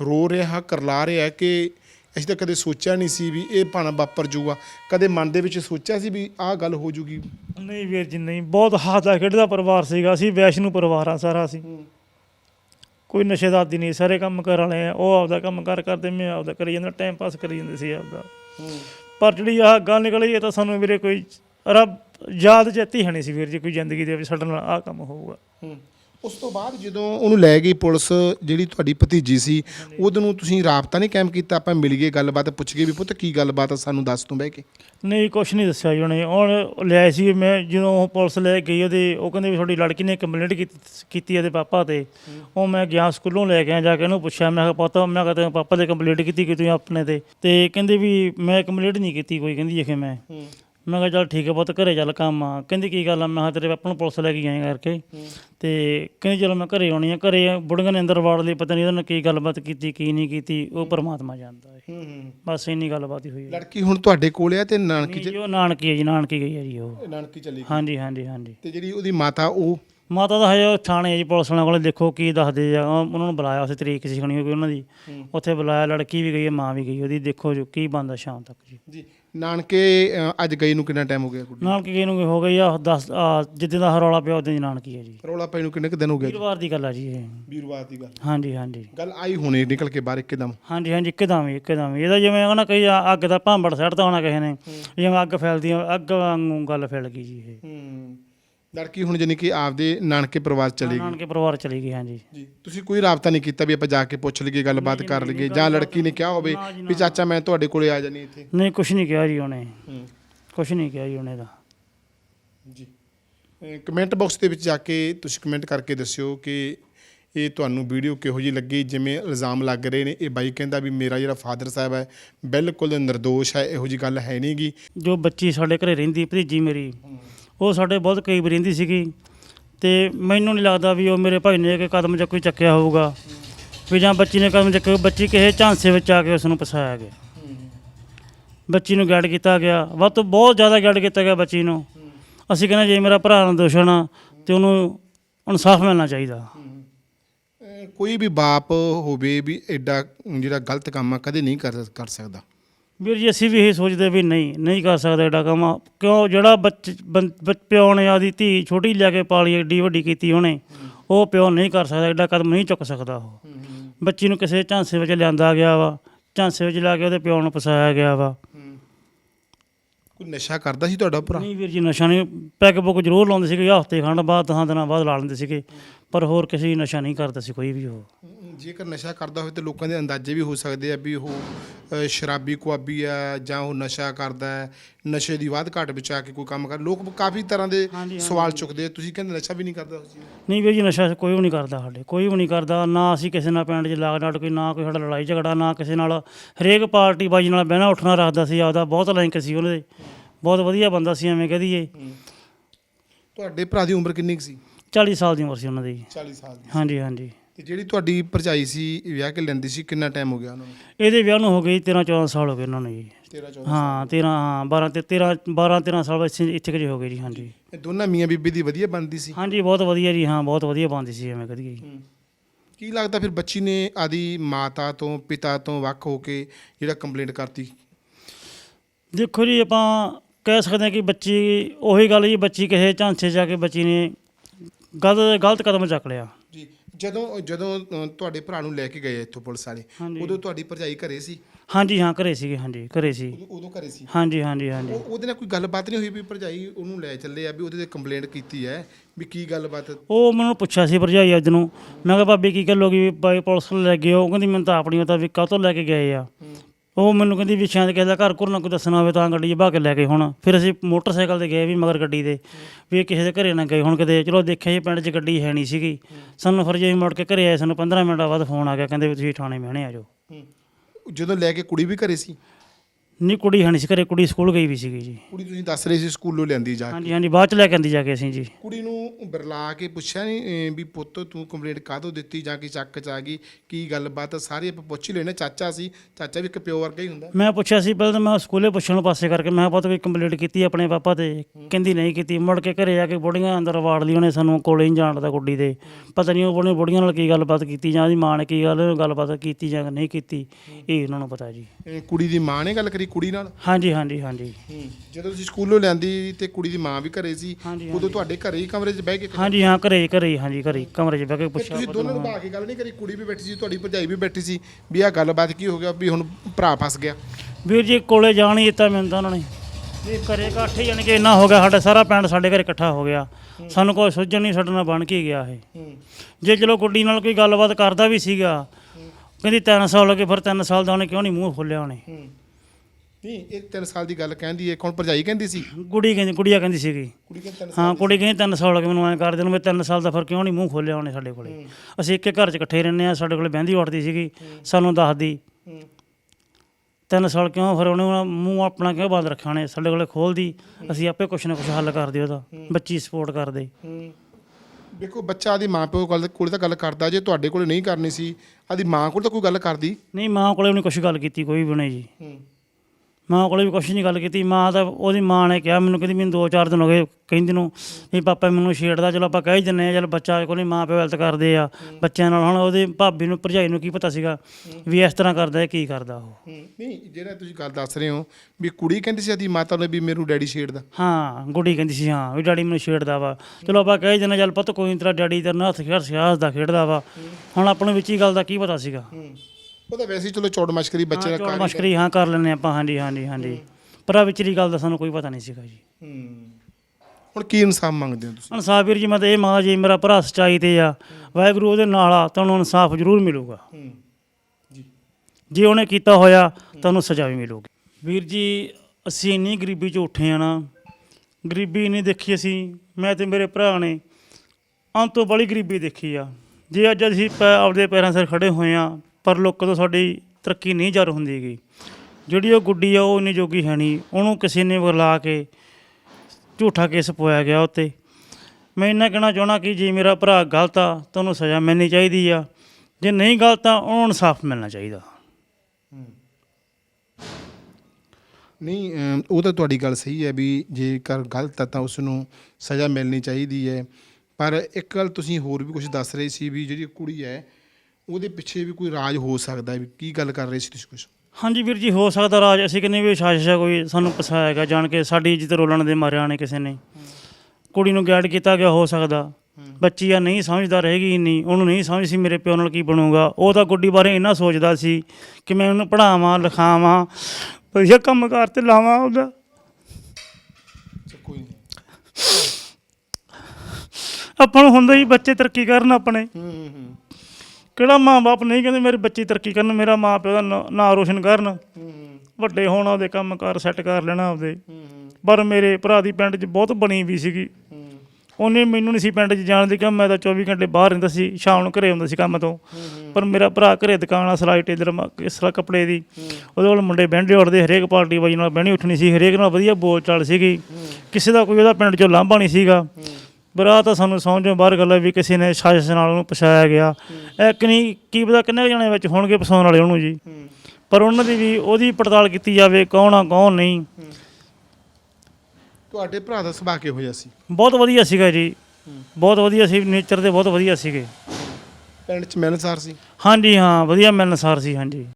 ਰੋ ਰਿਹਾ, ਕਰਲਾ ਰਿਹਾ ਕਿ ਅਸੀਂ ਤਾਂ ਕਦੇ ਸੋਚਿਆ ਨਹੀਂ ਸੀ ਵੀ ਇਹ ਭਾਣਾ ਵਾਪਰ ਜੂਗਾ ਕਦੇ ਮਨ ਦੇ ਵਿੱਚ ਸੋਚਿਆ ਸੀ ਵੀ ਆਹ ਗੱਲ ਹੋ ਜੂਗੀ ਨਹੀਂ ਵੀਰ ਜੀ ਨਹੀਂ। ਬਹੁਤ ਹਾਦਾ ਖੇਡਦਾ ਪਰਿਵਾਰ ਸੀਗਾ ਅਸੀਂ ਵੈਸ਼ਨੂ ਪਰਿਵਾਰ ਆ ਸਾਰਾ ਅਸੀਂ। ਕੋਈ ਨਸ਼ੇ ਦਾ ਆਦੀ ਨਹੀਂ ਸਾਰੇ ਕੰਮ ਕਰਨ ਵਾਲੇ ਆ ਉਹ ਆਪਦਾ ਕੰਮ ਕਰ ਕਰਦੇ ਮੈਂ ਆਪਦਾ ਕਰੀ ਜਾਂਦਾ ਟਾਈਮ ਪਾਸ ਕਰੀ ਜਾਂਦੇ ਸੀ ਆਪਦਾ। ਪਰ ਜਿਹੜੀ ਆਹ ਗੱਲ ਨਿਕਲੀ ਇਹ ਤਾਂ ਸਾਨੂੰ ਵੀਰੇ ਕੋਈ ਰੱਬ ਯਾਦ ਚੇਤੀ ਹੈ ਨਹੀਂ ਸੀ ਵੀਰ ਜੀ ਕੋਈ ਜ਼ਿੰਦਗੀ ਦੇ ਵਿੱਚ ਸਾਡੇ ਨਾਲ ਆਹ ਕੰਮ ਹੋਊਗਾ। ਉਸ ਤੋਂ ਬਾਅਦ ਜਦੋਂ ਉਹਨੂੰ ਲੈ ਗਈ ਪੁਲਿਸ, ਜਿਹੜੀ ਤੁਹਾਡੀ ਭਤੀਜੀ ਸੀ, ਉਹਦੋਂ ਨੂੰ ਤੁਸੀਂ ਰਾਬਤਾ ਨਹੀਂ ਕਾਇਮ ਕੀਤਾ? ਆਪਾਂ ਮਿਲ ਗਏ ਗੱਲਬਾਤ, ਪੁੱਛ ਗਏ ਵੀ ਪੁੱਤ ਕੀ ਗੱਲਬਾਤ ਆ, ਸਾਨੂੰ ਦੱਸ ਤੂੰ ਬਹਿ ਕੇ। ਨਹੀਂ, ਕੁਛ ਨਹੀਂ ਦੱਸਿਆ ਜੀ ਉਹਨੇ। ਉਹ ਲਿਆਏ ਸੀ, ਮੈਂ ਜਦੋਂ ਉਹ ਪੁਲਿਸ ਲੈ ਗਈ ਉਹਦੇ, ਉਹ ਕਹਿੰਦੇ ਵੀ ਤੁਹਾਡੀ ਲੜਕੀ ਨੇ ਕੰਪਲੇਂਟ ਕੀਤੀ ਇਹਦੇ ਪਾਪਾ ਤੇ। ਉਹ ਮੈਂ ਗਿਆ ਸਕੂਲੋਂ ਲੈ ਕੇ ਆ ਜਾ ਕੇ ਉਹਨੂੰ ਪੁੱਛਿਆ, ਮੈਂ ਕਿਹਾ, ਪਤਾ, ਮੈਂ ਕਿਹਾ ਤੇਰੇ ਪਾਪਾ ਦੇ ਕੰਪਲੇਂਟ ਕੀਤੀ ਕਿ ਤੁਸੀਂ ਆਪਣੇ ਤੇ? ਤੇ ਕਹਿੰਦੇ ਵੀ ਮੈਂ ਕੰਪਲੇਂਟ ਨਹੀਂ ਕੀਤੀ ਕੋਈ, ਕਹਿੰਦੀ ਇਹ ਮੈਂ। ਮੈਂ ਕਿਹਾ ਚੱਲ ਠੀਕ ਹੈ ਪੁੱਤ ਘਰੇ ਚੱਲ ਕੰਮ ਆ। ਕਹਿੰਦੀ ਕੀ ਗੱਲ ਆ? ਮੈਂ ਕਿਹਾ ਤੇਰੇ ਪਾਪਾ ਨੂੰ ਪੁਲਿਸ ਲੈ ਕੇ ਆਏ ਕਰਕੇ। ਤੇ ਕਹਿੰਦੀ ਚਲੋ ਮੈਂ ਘਰੇ ਆਉਣੀ ਆ। ਘਰੇ ਬੁੜੀਆਂ ਨੇ ਅੰਦਰ ਵਾੜ ਲਈ ਪਤਾ ਨਹੀਂ ਉਹਦੇ ਨਾਲ ਕੀ ਗੱਲਬਾਤ ਕੀਤੀ ਕੀ ਨਹੀਂ ਕੀਤੀ ਉਹ ਪਰਮਾਤਮਾ ਜਾਣਦਾ ਹੈ ਬਸ ਇੰਨੀ ਗੱਲਬਾਤ ਹੀ ਹੋਈ ਹੈ ਲੜਕੀ ਹੁਣ ਤੁਹਾਡੇ ਕੋਲ ਆ ਤੇ ਨਾਨਕੀ ਜੀ, ਉਹ ਨਾਨਕੀ ਹੈ ਜੀ ਨਾਨਕੀ ਗਈ ਹੈ ਜੀ ਉਹ। ਨਾਨਕੀ ਚਲੀ ਹਾਂਜੀ ਹਾਂਜੀ ਹਾਂਜੀ। ਤੇ ਜਿਹੜੀ ਉਹਦੀ ਮਾਤਾ ਉਹ? ਮਾਤਾ ਦਾ ਹਜੇ ਥਾਣੇ ਹੈ ਜੀ ਪੁਲਿਸ ਵਾਲਿਆਂ ਕੋਲੇ ਦੇਖੋ ਕੀ ਦੱਸਦੇ ਆ। ਉਹ- ਉਹਨਾਂ ਨੂੰ ਬੁਲਾਇਆ ਉਸੇ ਤਰੀਕ ਸੀ ਖਣੀ ਹੋਈ ਉਹਨਾਂ ਦੀ। ਉੱਥੇ ਬੁਲਾਇਆ ਲੜਕੀ ਵੀ ਗਈ ਹੈ ਮਾਂ ਵੀ ਗਈ ਉਹਦੀ ਦੇਖੋ ਜੋ ਕੀ ਬਣਦਾ ਸ਼ਾਮ ਤੱਕ ਜੀ। ਜੀ ਨਾਨਕੇ ਅ, ਅੱਜ ਗਈ ਨੂੰ ਕਿੰਨਾ ਟਾਈਮ ਹੋ ਗਿਆ ਕੁੜੀ ਨਾਨਕੀ ਗਏ ਨੂੰ ਹੋ ਗਈ ਆ 10 ਜਿੱਦਾਂ ਦਾ ਰੌਲਾ ਪਿਆ ਉਦੋਂ ਦੀ ਨਾਨਕੀ ਹੈ ਜੀ। ਰੌਲਾ ਪਈ ਨੂੰ ਕਿੰਨੇ ਕੁ ਦਿਨ ਹੋ ਗਏ ਜੀ? ਵੀਰਵਾਰ ਦੀ ਗੱਲ ਆ ਜੀ ਇਹ। ਵੀਰਵਾਰ ਦੀ ਗੱਲ। ਹਾਂਜੀ ਹਾਂਜੀ। ਗੱਲ ਆਈ ਹੁਣੇ ਨਿਕਲ ਕੇ ਬਾਹਰ ਇੱਕਦਮ? ਹਾਂਜੀ ਹਾਂਜੀ ਇੱਕਦਮ ਹੀ ਇੱਕਦਮ ਹੀ। ਇਹਦਾ ਜਿਵੇਂ ਉਹਨਾਂ ਆ- ਅੱਗ ਦਾ ਭਾਂਬੜ ਸੱਟਦਾ ਹੋਣਾ ਕਿਸੇ ਨੇ ਜਿਵੇਂ ਅੱਗ ਫੈਲਦੀ ਆ, ਅੱਗ ਵਾਂਗੂ ਗੱਲ ਫੈਲ ਗਈ ਜੀ ਇਹ। ਹੂੰ। ਲੜਕੀ ਹੁਣ ਜਾਨੀ ਕਿ ਆਪਦੇ ਨਾਨਕੇ ਪਰਿਵਾਰ ਚਲੀ ਗਈ? ਨਾਨਕੇ ਪਰਿਵਾਰ ਚਲੀ ਗਈ ਹਾਂਜੀ। ਜੀ। ਤੁਸੀਂ ਕੋਈ ਰਾਬਤਾ ਨਹੀਂ ਕੀਤਾ ਵੀ ਆਪਾਂ ਜਾ ਕੇ ਪੁੱਛ ਲਈਏ ਗੱਲਬਾਤ ਕਰ ਲਈਏ ਜਾਂ ਲੜਕੀ ਨੇ ਕਿਹਾ ਹੋਵੇ ਵੀ ਚਾਚਾ ਮੈਂ ਤੁਹਾਡੇ ਕੋਲੇ ਆ ਜਾਣੀ ਇੱਥੇ। ਨਹੀਂ ਕੁਛ ਨਹੀਂ ਕਿਹਾ ਜੀ ਉਹਨੇ। ਹੂੰ। ਕੁਛ ਨਹੀਂ ਕਿਹਾ ਜੀ ਉਹਨੇ ਦਾ ਜੀ। ਕਮੈਂਟ ਬਾਕਸ ਦੇ ਵਿੱਚ ਜਾ ਕੇ ਤੁਸੀਂ ਕਮੈਂਟ ਕਰਕੇ ਦੱਸਿਓ ਕਿ ਇਹ ਤੁਹਾਨੂੰ ਵੀਡੀਓ ਕਿਹੋ ਜੀ ਲੱਗੀ ਜਿਵੇਂ ਇਲਜ਼ਾਮ ਲੱਗ ਰਹੇ ਨੇ। ਇਹ ਬਾਈ ਕਹਿੰਦਾ ਵੀ ਮੇਰਾ ਜਿਹੜਾ ਫਾਦਰ ਸਾਹਿਬ ਹੈ ਬਿਲਕੁਲ ਨਿਰਦੋਸ਼ ਹੈ ਇਹੋ ਜੀ ਗੱਲ ਹੈ ਨਹੀਂਗੀ ਜੋ ਬੱਚੀ ਸਾਡੇ ਘਰੇ ਰਹਿੰਦੀ ਭਤੀਜੀ ਮੇਰੀ ਉਹ ਸਾਡੇ ਬਹੁਤ ਕਰੀਬ ਰਹਿੰਦੀ ਸੀਗੀ ਤੇ ਮੈਨੂੰ ਨਹੀਂ ਲੱਗਦਾ ਵੀ ਉਹ ਮੇਰੇ ਭਾਈ ਨੇ ਕਿ ਕਦਮ ਚੱਕ ਕੋਈ ਚੱਕਿਆ ਹੋਊਗਾ ਵੀ ਜਾਂ ਬੱਚੀ ਨੇ ਕਦਮ ਚੱਕਿਆ ਬੱਚੀ ਕਿਸੇ ਝਾਂਸੇ ਵਿੱਚ ਆ ਕੇ ਉਸ ਨੂੰ ਫਸਾਇਆ ਗਿਆ। ਬੱਚੀ ਨੂੰ ਗਾਈਡ ਕੀਤਾ ਗਿਆ। ਵੱਧ ਤੋਂ ਬਹੁਤ ਜ਼ਿਆਦਾ ਗਾਈਡ ਕੀਤਾ ਗਿਆ ਬੱਚੀ ਨੂੰ। ਅਸੀਂ ਕਹਿੰਦੇ ਜੇ ਮੇਰਾ ਭਰਾ ਨਿਰਦੋਸ਼ਣ ਆ ਤੇ ਉਹਨੂੰ ਇਨਸਾਫ ਮਿਲਣਾ ਚਾਹੀਦਾ। ਕੋਈ ਵੀ ਬਾਪ ਹੋਵੇ ਵੀ ਐਡਾ ਜਿਹੜਾ ਗਲਤ ਕੰਮ ਆ, ਕਦੇ ਨਹੀਂ ਕਰ ਕਰ ਸਕਦਾ। ਵੀਰ ਜੀ ਅਸੀਂ ਵੀ ਇਹ ਸੋਚਦੇ ਵੀ ਨਹੀਂ ਨਹੀਂ ਕਰ ਸਕਦਾ ਏਡਾ ਕੰਮ। ਕਿਉਂ? ਜਿਹੜਾ ਬੱਚ ਬੰ- ਬੱਚ- ਪਿਓ ਨੇ ਆਦੀ ਧੀ ਛੋਟੀ ਲੈ ਕੇ ਪਾਲੀ ਏਡੀ ਵੱਡੀ ਕੀਤੀ ਉਹਨੇ ਉਹ ਪਿਓ ਨਹੀਂ ਕਰ ਸਕਦਾ ਏਡਾ ਕਦਮ ਨਹੀਂ ਚੁੱਕ ਸਕਦਾ ਉਹ। ਬੱਚੀ ਨੂੰ ਕਿਸੇ ਝਾਂਸੇ ਵਿੱਚ ਲਿਆਂਦਾ ਗਿਆ ਵਾ ਝਾਂਸੇ ਵਿੱਚ ਲਾ ਕੇ ਉਹਦੇ ਪਿਓ ਨੂੰ ਫਸਾਇਆ ਗਿਆ ਵਾ। ਕੋਈ ਨਸ਼ਾ ਕਰਦਾ ਸੀ ਤੁਹਾਡਾ ਭਰਾ? ਨਹੀਂ ਵੀਰ ਜੀ ਨਸ਼ਾ ਨਹੀਂ। ਪੈਗ ਪੁੱਗ ਜ਼ਰੂਰ ਲਾਉਂਦੇ ਸੀਗੇ ਹਫ਼ਤੇ ਖੰਡ ਬਾਅਦ ਦਸਾਂ ਦਿਨਾਂ ਬਾਅਦ ਲਾ ਲੈਂਦੇ ਸੀਗੇ। ਪਰ ਹੋਰ ਕਿਸੇ ਵੀ ਨਸ਼ਾ ਨਹੀਂ ਕਰਦਾ ਸੀ ਕੋਈ ਵੀ ਉਹ। ਜੇਕਰ ਨਸ਼ਾ ਕਰਦਾ ਹੋਵੇ ਤੇ ਲੋਕਾਂ ਦੇ ਅੰਦਾਜ਼ੇ ਵੀ ਹੋ ਸਕਦੇ ਆ ਵੀ ਉਹ ਸ਼ਰਾਬੀ ਕੁਆਬੀ ਆ ਜਾਂ ਉਹ ਨਸ਼ਾ ਕਰਦਾ ਹੈ ਨਸ਼ੇ ਦੀ ਵਾਧ ਘਾਟ ਵਿੱਚ ਆ ਕੇ ਕੋਈ ਕੰਮ ਕਰ ਲੋਕ ਕਾਫੀ ਤਰ੍ਹਾਂ ਦੇ ਹਾਂਜੀ, ਸਵਾਲ ਚੁੱਕਦੇ ਆ। ਤੁਸੀਂ ਕਹਿੰਦੇ ਨਸ਼ਾ ਵੀ ਨਹੀਂ ਕਰਦਾ ਉਸ ਨਹੀਂ ਵੀਰ ਜੀ ਨਸ਼ਾ ਕੋਈ ਵੀ ਨਹੀਂ ਕਰਦਾ ਸਾਡੇ ਕੋਈ ਵੀ ਨਹੀਂ ਕਰਦਾ ਨਾ ਅਸੀਂ ਕਿਸੇ ਨਾਲ ਪਿੰਡ 'ਚ ਲਾਗ ਡਾਟ ਕੋਈ ਨਾ ਕੋਈ ਸਾਡਾ ਲੜਾਈ ਝਗੜਾ ਨਾ ਕਿਸੇ ਨਾਲ ਹਰੇਕ ਪਾਰਟੀ ਬਾਜੀ ਨਾਲ ਬਹਿਣਾ ਉੱਠਣਾ ਰੱਖਦਾ ਸੀ ਆਪਦਾ ਬਹੁਤ ਲਿੰਕ ਸੀ ਉਹਦੇ। ਬਹੁਤ ਵਧੀਆ ਬੰਦਾ ਸੀ ਐਵੇਂ ਕਹਦੀਏ ਤੁਹਾਡੇ ਭਰਾ ਦੀ ਉਮਰ ਕਿੰਨੀ ਕੁ ਸੀ? 40 ਸਾਲ ਦੀ ਉਮਰ ਸੀ ਉਹਨਾਂ ਦੀ। 40 ਸਾਲ ਦੀ ਹਾਂਜੀ ਹਾਂਜੀ। ਤੇ ਜਿਹੜੀ ਤੁਹਾਡੀ ਭਰਜਾਈ ਸੀ ਵਿਆਹ ਕੇ ਲੈਂਦੀ ਸੀ ਕਿੰਨਾ ਟਾਈਮ ਹੋ ਗਿਆ ਉਹਨਾਂ ਨੂੰ? ਇਹਦੇ ਵਿਆਹ ਨੂੰ ਹੋ ਗਈ 13 14 ਸਾਲ ਹੋ ਗਏ ਉਹਨਾਂ ਨੂੰ ਜੀ। 13 14 ਹਾਂ 13 ਹਾਂ 12 ਤੇ 13 12 13 ਸਾਲ ਇੱਥੇ ਇੱਥੇ ਕੁ ਹੋ ਗਏ ਜੀ ਹਾਂਜੀ। ਇਹ ਦੋਨਾਂ ਮੀਆਂ ਬੀਬੀ ਦੀ ਵਧੀਆ ਬਣਦੀ ਸੀ? ਹਾਂਜੀ ਬਹੁਤ ਵਧੀਆ ਜੀ ਹਾਂ ਬਹੁਤ ਵਧੀਆ ਬੰਦੀ ਸੀ ਐਵੇਂ ਕਹਦੀਏ ਜੀ। ਕੀ ਲੱਗਦਾ ਫਿਰ ਬੱਚੀ ਨੇ ਆਦੀ ਮਾਤਾ ਤੋਂ ਪਿਤਾ ਤੋਂ ਵੱਖ ਹੋ ਕੇ ਜਿਹੜਾ ਕੰਪਲੇਂਟ ਕਰਤੀ? ਦੇਖੋ ਜੀ ਆਪਾਂ ਕਹਿ ਸਕਦੇ ਹਾਂ ਕਿ ਬੱਚੀ ਉਹੀ ਗੱਲ ਜੀ ਬੱਚੀ ਕਿਸੇ ਝਾਂਸੇ ਜਾ ਕੇ ਬੱਚੀ ਨੇ ਗਲਤ ਗਲਤ ਕਦਮ ਚੱਕ ਲਿਆ। ਜੀ ਜਦੋਂ ਜਦੋਂ ਅ, ਤੁਹਾਡੇ ਭਰਾ ਨੂੰ ਲੈ ਕੇ ਗਏ ਇੱਥੋਂ ਪੁਲਿਸ ਵਾਲੇ ਹਾਂਜੀ। ਉਦੋਂ ਤੁਹਾਡੀ ਭਰਜਾਈ ਘਰੇ ਸੀ? ਹਾਂਜੀ ਹਾਂ ਘਰੇ ਸੀਗੇ ਹਾਂਜੀ ਘਰੇ ਸੀ। ਉਦੋਂ- ਉਦੋਂ ਘਰੇ ਸੀ? ਹਾਂਜੀ ਹਾਂਜੀ ਹਾਂਜੀ। ਉਹ ਉਹਦੇ ਨਾਲ ਕੋਈ ਗੱਲਬਾਤ ਨਹੀਂ ਹੋਈ ਵੀ ਭਰਜਾਈ ਉਹਨੂੰ ਲੈ ਚੱਲੇ ਆ ਵੀ ਉਹਦੇ ਤੇ ਕੰਪਲੇਂਟ ਕੀਤੀ ਹੈ ਵੀ ਕੀ ਗੱਲਬਾਤ? ਉਹ ਮੈਨੂੰ ਪੁੱਛਿਆ ਸੀ ਭਰਜਾਈ ਅੱਜ ਨੂੰ। ਮੈਂ ਕਿਹਾ ਭਾਬੀ ਕੀ ਗੱਲ ਹੋ ਗਈ? ਵੀ ਬਾਈ ਪੁਲਿਸ ਲੈ ਗਏ ਉਹ ਕਹਿੰਦੀ ਮੈਨੂੰ ਤਾਂ ਆਪਣੀ ਪਤਾ ਵੀ ਕਾਹਤੋਂ ਲੈ ਕੇ ਗਏ ਆ? ਉਹ ਮੈਨੂੰ ਕਹਿੰਦੀ ਵੀ ਸ਼ਾਇਦ ਕਿਸੇ ਦਾ ਘਰ ਘੁਰ ਨਾ ਕੋਈ ਦੱਸਣਾ ਹੋਵੇ ਤਾਂ ਗੱਡੀ 'ਚ ਬਹਾ ਕੇ ਲੈ ਗਏ ਹੁਣ। ਫਿਰ ਅਸੀਂ ਮੋਟਰਸਾਈਕਲ ਤੇ ਗਏ ਵੀ ਮਗਰ ਗੱਡੀ ਦੇ, ਵੀ ਇਹ ਕਿਸੇ ਦੇ ਘਰੇ ਨਾ ਗਏ। ਹੁਣ ਕਿਤੇ ਚਲੋ ਦੇਖਿਆ ਜੀ, ਪਿੰਡ 'ਚ ਗੱਡੀ ਹੈ ਨਹੀਂ ਸੀਗੀ। ਸਾਨੂੰ ਫਿਰ ਜੇ ਮੁੜ ਕੇ ਘਰੇ ਆਏ, ਸਾਨੂੰ 15 ਮਿੰਟਾਂ ਬਾਅਦ ਫੋਨ ਆ ਗਿਆ, ਕਹਿੰਦੇ ਵੀ ਤੁਸੀਂ ਥਾਣੇ ਮਹਿਣੇ ਆ ਜਾਓ। ਜਦੋਂ ਲੈ ਕੇ ਕੁੜੀ ਵੀ ਘਰੇ ਸੀ? ਨਹੀਂ ਕੁੜੀ ਹੈ ਨਹੀਂ ਸੀ ਘਰੇ ਕੁੜੀ ਸਕੂਲ ਗਈ ਵੀ ਸੀਗੀ ਜੀ। ਕੁੜੀ ਤੁਸੀਂ ਦੱਸ ਰਹੇ ਸੀ ਸਕੂਲੋਂ ਲਿਆਂਦੀ ਜਾ ਕੇ? ਹਾਂਜੀ ਹਾਂਜੀ ਬਾਅਦ ਚ ਲੈ ਕੇ ਆਂਦੀ ਜਾ ਕੇ ਅਸੀਂ ਜੀ। ਕੁੜੀ ਨੂੰ ਬਰਲਾ ਕੇ ਪੁੱਛਿਆ ਨਹੀਂ ਵੀ ਪੁੱਤ ਤੂੰ ਕੰਪਲੇਂਟ ਕਾਹਤੋਂ ਦਿੱਤੀ ਜਾਂ ਕਿ ਚੱਕ ਚ ਆ ਗਈ ਕੀ ਗੱਲਬਾਤ ਸਾਰੇ ਆਪਾਂ ਪੁੱਛ ਹੀ ਲੈਣੇ ਚਾਚਾ ਸੀ ਚਾਚਾ ਵੀ ਇੱਕ ਪਿਓ ਵਰਗਾ ਹੀ ਹੁੰਦਾ। ਮੈਂ ਪੁੱਛਿਆ ਸੀ ਪਹਿਲਾਂ ਤਾਂ ਮੈਂ ਸਕੂਲੇ ਪੁੱਛਣ ਨੂੰ ਪਾਸੇ ਕਰਕੇ ਮੈਂ ਪਤਾ ਕੋਈ ਕੰਪਲੀਟ ਕੀਤੀ ਆਪਣੇ ਪਾਪਾ ਤੇ? ਕਹਿੰਦੀ ਨਹੀਂ ਕੀਤੀ ਮੁੜ ਕੇ ਘਰੇ ਜਾ ਕੇ ਬੁੜੀਆਂ ਅੰਦਰ ਵਾੜ ਲਈ ਉਹਨੇ ਸਾਨੂੰ ਕੋਲੇ ਨਹੀਂ ਜਾਣ ਦਾ ਗੁੱਡੀ ਦੇ। ਪਤਾ ਨਹੀਂ ਉਹ ਬੁੜੀਆਂ ਬੁੜੀਆਂ ਨਾਲ ਕੀ ਗੱਲਬਾਤ ਕੀਤੀ ਜਾਂ ਉਹਦੀ ਮਾਂ ਨੇ ਕੀ ਗੱਲ ਗੱਲਬਾਤ ਕੀਤੀ ਜਾਂ ਨਹੀਂ ਕੀਤੀ ਇਹ ਉਹਨਾਂ ਨੂੰ ਪਤਾ ਜੀ। ਇਹ ਕੁੜੀ ਦੀ ਮਾਂ ਨੇ ਗੱਲ ਕਰੀ ਕੁੜੀ ਨਾਲ? ਹਾਂਜੀ ਹਾਂਜੀ ਹਾਂਜੀ। ਜਦੋਂ ਤੁਸੀਂ ਸਕੂਲੋਂ ਲਿਆਂਦੀ ਤੇ ਕੁੜੀ ਦੀ ਮਾਂ ਵੀ ਘਰੇ ਸੀ ਹਾਂਜੀ, ਉਦੋਂ ਤੁਹਾਡੇ ਘਰੇ ਹੀ ਕਮਰੇ 'ਚ ਬਹਿ ਕੇ ਹਾਂਜੀ ਹਾਂ ਘਰੇ ਘਰੇ ਹੀ, ਹਾਂਜੀ ਘਰੇ ਹੀ, ਕਮਰੇ 'ਚ ਬਹਿ ਕੇ ਪੁੱਛਿਆ ਤੁਸੀਂ ਦੋਨਾਂ ਨੂੰ ਬਾ ਕੇ ਗੱਲ ਨਹੀਂ ਕਰੀ ਕੁੜੀ ਵੀ ਬੈਠੀ ਸੀ ਤੁਹਾਡੀ ਭਰਜਾਈ ਵੀ ਬੈਠੀ ਸੀ ਵੀ ਆਹ ਗੱਲਬਾਤ ਕੀ ਹੋ ਗਿਆ ਵੀ ਹੁਣ ਭਰਾ ਫਸ ਗਿਆ? ਵੀਰ ਜੀ ਕੋਲੇ ਜਾਣ ਹੀ ਦਿੱਤਾ ਮੈਨੂੰ ਤਾਂ ਉਹਨਾਂ ਨੇ। ਵੀ ਘਰੇ ਇਕੱਠੇ ਜਾਣੀ ਕਿ ਇੰਨਾ ਹੋ ਗਿਆ ਸਾਡਾ ਸਾਰਾ ਪਿੰਡ ਸਾਡੇ ਘਰੇ ਇਕੱਠਾ ਹੋ ਗਿਆ। ਸਾਨੂੰ ਕੋਈ ਸੁਝਣ ਨਹੀਂ ਸਾਡੇ ਨਾਲ ਬਣ ਕੇ ਗਿਆ ਇਹ। ਜੇ ਚਲੋ ਗੁੱਡੀ ਨਾਲ ਕੋਈ ਗੱਲਬਾਤ ਕਰਦਾ ਵੀ ਸੀਗਾ ਕਹਿੰਦੀ 3 ਸਾਲ ਹੋ ਗਏ ਫਿਰ 3 ਸਾਲ ਦਾ ਉਹਨੇ ਕਿਉਂ ਨਹੀਂ ਮੂੰਹ ਖੋਲਿਆ ਉਹਨੇ? ਨਹੀਂ ਇਹ 3 ਸਾਲ ਦੀ ਗੱਲ ਕਹਿੰਦੀ ਹੈ ਕੌਣ ਭਰਜਾਈ ਕਹਿੰਦੀ ਸੀ? ਗੁੱਡੀ ਕਹਿੰਦੀ ਕੁੜੀਆ ਕਹਿੰਦੀ ਸੀਗੀ। ਕੁੜੀ ਕਹਿੰਦੀ 3 ਹਾਂ ਕੁੜੀ ਕਹਿੰਦੀ 3 ਸਾਲ ਹੋ ਗਏ ਮੈਨੂੰ ਐਂ ਕਰਦੇ ਨੂੰ ਵੀ 3 ਸਾਲ ਦਾ ਫਿਰ ਕਿਉਂ ਨਹੀਂ ਮੂੰਹ ਖੋਲਿਆ ਉਹਨੇ ਸਾਡੇ ਕੋਲੇ? ਅਸੀਂ ਇੱਕ ਘਰ 'ਚ ਇਕੱਠੇ ਰਹਿੰਦੇ ਆ ਸਾਡੇ ਕੋਲੇ ਬਹਿੰਦੀ ਉੱਠਦੀ ਸੀਗੀ ਸਾਨੂੰ ਦੱਸਦੀ। ਤਿੰਨ ਸਾਲ ਕਿਉਂ ਫਿਰ ਉਹਨੇ ਮੂੰਹ ਆਪਣਾ ਕਿਉਂ ਬੰਦ ਰੱਖਿਆ ਉਹਨੇ? ਸਾਡੇ ਕੋਲੇ ਖੋਲਦੀ ਅਸੀਂ ਆਪੇ ਕੁਛ ਨਾ ਕੁਛ ਹੱਲ ਕਰਦੇ ਉਹਦਾ ਬੱਚੀ ਸਪੋਰਟ ਕਰਦੇ। ਦੇਖੋ ਬੱਚਾ ਆਦੀ ਮਾਂ ਪਿਓ ਕੋਲ ਕੋਲ ਤਾਂ ਗੱਲ ਕਰਦਾ ਜੇ ਤੁਹਾਡੇ ਕੋਲ ਨਹੀਂ ਕਰਨੀ ਸੀ ਆਦੀ ਮਾਂ ਕੋਲ ਤਾਂ ਕੋਈ ਗੱਲ ਕਰਦੀ? ਨਹੀਂ ਮਾਂ ਕੋਲੇ ਉਹਨੇ ਕੁਛ ਗੱਲ ਕੀਤੀ ਕੋਈ ਵੀ ਨਹੀਂ ਜੀ। ਮਾਂ ਕੋਲੇ ਵੀ ਕੁਛ ਨਹੀਂ ਗੱਲ ਕੀਤੀ। ਮਾਂ ਤਾਂ ਉਹਦੀ ਮਾਂ ਨੇ ਕਿਹਾ ਮੈਨੂੰ ਕਹਿੰਦੀ ਮੈਨੂੰ ਦੋ ਚਾਰ ਦਿਨ ਹੋ ਗਏ ਕਹਿੰਦੀ ਨੂੰ ਵੀ ਪਾਪਾ ਮੈਨੂੰ ਛੇੜਦਾ ਚਲੋ ਆਪਾਂ ਕਹਿ ਹੀ ਦਿੰਦੇ ਆ ਚਲ ਬੱਚਾ ਕੋਲੇ ਮਾਂ ਪਿਓ ਗਲਤ ਕਰਦੇ ਆ ਬੱਚਿਆਂ ਨਾਲ। ਹੁਣ ਉਹਦੀ ਭਾਬੀ ਨੂੰ ਭਰਜਾਈ ਨੂੰ ਕੀ ਪਤਾ ਸੀਗਾ ਵੀ ਇਸ ਤਰ੍ਹਾਂ ਕਰਦਾ ਹੈ ਕੀ ਕਰਦਾ ਉਹ। ਨਹੀਂ ਜਿਹੜਾ ਤੁਸੀਂ ਗੱਲ ਦੱਸ ਰਹੇ ਹੋ ਵੀ ਕੁੜੀ ਕਹਿੰਦੀ ਸੀ ਆਦੀ ਮਾਤਾ ਨੂੰ ਵੀ ਮੈਨੂੰ ਡੈਡੀ ਛੇੜਦਾ। ਹਾਂ ਗੁੱਡੀ ਕਹਿੰਦੀ ਸੀ ਹਾਂ ਵੀ ਡੈਡੀ ਮੈਨੂੰ ਛੇੜਦਾ ਵਾ। ਚਲੋ ਆਪਾਂ ਕਹਿ ਦਿੰਦੇ ਚੱਲ ਪੁੱਤ ਕੋਈ ਨੀ ਤੇਰਾ ਡੈਡੀ ਤੇਰੇ ਨਾਲ ਹੱਥ ਖੇਡ ਸਿਆਸ ਦਾ ਖੇਡਦਾ ਵਾ। ਹੁਣ ਆਪਾਂ ਨੂੰ ਵਿੱਚ ਹੀ ਗੱਲ ਦਾ ਕੀ ਪਤਾ ਸੀਗਾ। ਉਹ ਤਾਂ ਵੈਸੇ ਹੀ ਚਲੋ ਚੌੜ ਮਸ਼ਕਰੀ ਬੱਚੇ ਦਾ ਚੋੜ ਮਸ਼ਕਰੀ ਹਾਂ। ਕਰ ਲੈਂਦੇ ਆਪਾਂ ਹਾਂਜੀ ਹਾਂਜੀ ਹਾਂਜੀ। ਪਰ ਆ ਵਿਚਲੀ ਗੱਲ ਦਾ ਸਾਨੂੰ ਕੋਈ ਪਤਾ ਨਹੀਂ ਸੀਗਾ ਜੀ। ਹੁਣ ਕੀ ਇਨਸਾਫ ਮੰਗਦੇ ਹੋ ਤੁਸੀਂ? ਇਨਸਾਫ ਵੀਰ ਜੀ ਮੈਂ ਤਾਂ ਇਹ ਮੰਗਦਾ ਜੀ ਮੇਰਾ ਭਰਾ ਸੱਚਾਈ ਤੇ ਆ। ਵਾਹਿਗੁਰੂ ਉਹਦੇ ਨਾਲ ਆ ਤੁਹਾਨੂੰ ਇਨਸਾਫ ਜ਼ਰੂਰ ਮਿਲੂਗਾ। ਜੀ। ਜੇ ਉਹਨੇ ਕੀਤਾ ਹੋਇਆ ਤੁਹਾਨੂੰ ਸਜ਼ਾ ਵੀ ਮਿਲੂਗੀ। ਵੀਰ ਜੀ ਅਸੀਂ ਇੰਨੀ ਗਰੀਬੀ 'ਚ ਉੱਠੇ ਆ ਨਾ ਗਰੀਬੀ ਨਹੀਂ ਦੇਖੀ ਅਸੀਂ ਮੈਂ ਤੇ ਮੇਰੇ ਭਰਾ ਨੇ ਅੰਤ ਤੋਂ ਬੜੀ ਗਰੀਬੀ ਦੇਖੀ ਆ। ਜੇ ਅੱਜ ਅਸੀਂ ਪੈ- ਆਪਦੇ ਪੈਰਾਂ ਸਿਰ ਖੜੇ ਹੋਏ ਆ ਪਰ ਲੋਕਾਂ ਤੋਂ ਸਾਡੀ ਤਰੱਕੀ ਨਹੀਂ ਜਰ ਹੁੰਦੀਗੀ ਜਿਹੜੀ ਉਹ ਗੁੱਡੀ ਆ ਉਹ ਇੰਨੀ ਜੋਗੀ ਹੈ ਨਹੀਂ। ਉਹਨੂੰ ਕਿਸੇ ਨੇ ਬੁਲਾ ਕੇ ਝੂਠਾ ਕੇਸ ਪਵਾਇਆ ਗਿਆ ਉੱਤੇ। ਮੈਂ ਇੰਨਾ ਕਹਿਣਾ ਚਾਹਣਾ ਕਿ ਜੇ ਮੇਰਾ ਭਰਾ ਗਲਤ ਆ ਤਾਂ ਉਹਨੂੰ ਸਜ਼ਾ ਮਿਲਣੀ ਚਾਹੀਦੀ ਆ। ਜੇ ਨਹੀਂ ਗਲਤ ਆ ਉਹਨੂੰ ਇਨਸਾਫ ਮਿਲਣਾ ਚਾਹੀਦਾ। ਨਹੀਂ ਅਮ, ਉਹ ਤਾਂ ਤੁਹਾਡੀ ਗੱਲ ਸਹੀ ਹੈ ਵੀ ਜੇਕਰ ਗਲਤ ਹੈ ਤਾਂ ਉਸ ਨੂੰ ਸਜ਼ਾ ਮਿਲਣੀ ਚਾਹੀਦੀ ਹੈ। ਪਰ ਇੱਕ ਗੱਲ ਤੁਸੀਂ ਹੋਰ ਵੀ ਕੁਝ ਦੱਸ ਰਹੇ ਸੀ ਵੀ ਜਿਹੜੀ ਕੁੜੀ ਹੈ ਉਹਦੇ ਪਿੱਛੇ ਵੀ ਕੋਈ ਰਾਜ ਹੋ ਸਕਦਾ ਹੈ ਵੀ ਕੀ ਗੱਲ ਕਰ ਰਹੇ ਸੀ ਤੁਸੀਂ ਕੁਝ ਹਾਂਜੀ ਵੀਰ ਜੀ ਹੋ ਸਕਦਾ ਰਾਜ। ਅਸੀਂ ਕਹਿੰਦੇ ਵੀ ਸਾਜ਼ਿਸ਼ ਹੈ ਕੋਈ ਸਾਨੂੰ ਫਸਾਇਆ ਹੈਗਾ ਜਾਣ ਕੇ ਸਾਡੀ ਇੱਜ਼ਤ ਰੋਲਣ ਦੇ ਮਾਰਿਆ ਨੇ ਕਿਸੇ ਨੇ। ਕੁੜੀ ਨੂੰ ਗਾਈਡ ਕੀਤਾ ਗਿਆ ਹੋ ਸਕਦਾ। ਬੱਚੀ ਆ ਨਹੀਂ ਸਮਝਦਾ ਰਹੇਗੀ ਨਹੀਂ। ਉਹਨੂੰ ਨਹੀਂ ਸਮਝ ਸੀ ਮੇਰੇ ਪਿਓ ਨਾਲ ਕੀ ਬਣੂਗਾ। ਉਹ ਤਾਂ ਗੁੱਡੀ ਬਾਰੇ ਇੰਨਾ ਸੋਚਦਾ ਸੀ ਕਿ ਮੈਂ ਉਹਨੂੰ ਪੜ੍ਹਾਵਾਂ ਲਿਖਾਵਾਂ ਵਧੀਆ ਕੰਮ ਕਾਰ ਤੇ ਲਾਵਾਂ ਉਹਦਾ। ਕੋਈ ਨਹੀਂ। ਆਪਾਂ ਨੂੰ ਹੁੰਦਾ ਹੀ ਬੱਚੇ ਤਰੱਕੀ ਕਰਨ ਆਪਣੇ। ਹੂੰ ਹੂੰ। ਕਿਹੜਾ ਮਾਂ-ਬਾਪ ਨਹੀਂ ਕਹਿੰਦੇ ਮੇਰੇ ਬੱਚੇ ਤਰੱਕੀ ਕਰਨ ਮੇਰਾ ਮਾਂ ਪਿਓ ਦਾ ਨਾਂ- ਨਾਂ ਰੋਸ਼ਨ ਕਰਨ। ਹੂੰ ਵੱਡੇ ਹੋਣ ਉਹਦੇ ਕੰਮ ਕਾਰ ਸੈੱਟ ਕਰ ਲੈਣਾ ਆਪਦੇ। ਹੂੰ ਪਰ ਮੇਰੇ ਭਰਾ ਦੀ ਪਿੰਡ 'ਚ ਬਹੁਤ ਬਣੀ ਵੀ ਸੀਗੀ। ਹੂੰ। ਉਹਨੇ ਮੈਨੂੰ ਨਹੀਂ ਸੀ ਪਿੰਡ 'ਚ ਜਾਣ ਦੀ ਕਿ ਮੈਂ ਤਾਂ 24 ਘੰਟੇ ਬਾਹਰ ਰਹਿੰਦਾ ਸੀ ਸ਼ਾਮ ਨੂੰ ਘਰੇ ਆਉਂਦਾ ਸੀ ਕੰਮ ਤੋਂ। ਪਰ ਮੇਰਾ ਭਰਾ ਘਰੇ ਦੁਕਾਨ ਆ ਸਲਾਈ ਟੇਲਰ ਮ- ਇਸ ਤਰ੍ਹਾਂ ਕੱਪੜੇ ਦੀ। ਉਹਦੇ ਕੋਲ ਮੁੰਡੇ ਬਹਿੰਦੇ ਉੱਠਦੇ ਹਰੇਕ ਪਾਰਟੀ ਬਾਈ ਨਾਲ ਬਹਿਣੀ ਉੱਠਣੀ ਸੀ ਹਰੇਕ ਨਾਲ ਵਧੀਆ ਬੋਲ ਚਾਲ ਸੀਗੀ। ਕਿਸੇ ਦਾ ਕੋਈ ਉਹਦਾ ਪਿੰਡ 'ਚੋਂ ਲਾਂਭਾ ਨਹੀਂ ਸੀਗਾ। ਬਰਾ ਤਾਂ ਸਾਨੂੰ ਸਮਝੋਂ ਬਾਹਰ ਗੱਲ ਹੈ ਵੀ ਕਿਸੇ ਨੇ ਸਾਜ਼ਿਸ਼ ਨਾਲ ਉਹਨੂੰ ਪਛਾਇਆ ਗਿਆ। ਇੱਕ ਨਹੀਂ ਕੀ ਪਤਾ ਕਿੰਨੇ ਕੁ ਜਣੇ ਵਿੱਚ ਹੋਣਗੇ ਫਸਾਉਣ ਵਾਲੇ ਉਹਨੂੰ ਜੀ। ਪਰ ਉਹਨਾਂ ਦੀ ਵੀ ਉਹਦੀ ਪੜਤਾਲ ਕੀਤੀ ਜਾਵੇ ਕੌਣ ਆ ਕੌਣ ਨਹੀਂ। ਤੁਹਾਡੇ ਭਰਾ ਦਾ ਸੁਭਾਅ ਕਿਹੋ ਜਿਹਾ ਸੀ? ਬਹੁਤ ਵਧੀਆ ਸੀਗਾ ਜੀ। ਬਹੁਤ ਵਧੀਆ ਸੀ ਨੇਚਰ ਦੇ ਬਹੁਤ ਵਧੀਆ ਸੀਗੇ। ਪਿੰਡ ਚ ਮਿਲਨਸਾਰ ਸੀ? ਹਾਂਜੀ ਹਾਂ ਵਧੀਆ ਮਿਲਣਸਾਰ ਸੀ ਹਾਂਜੀ।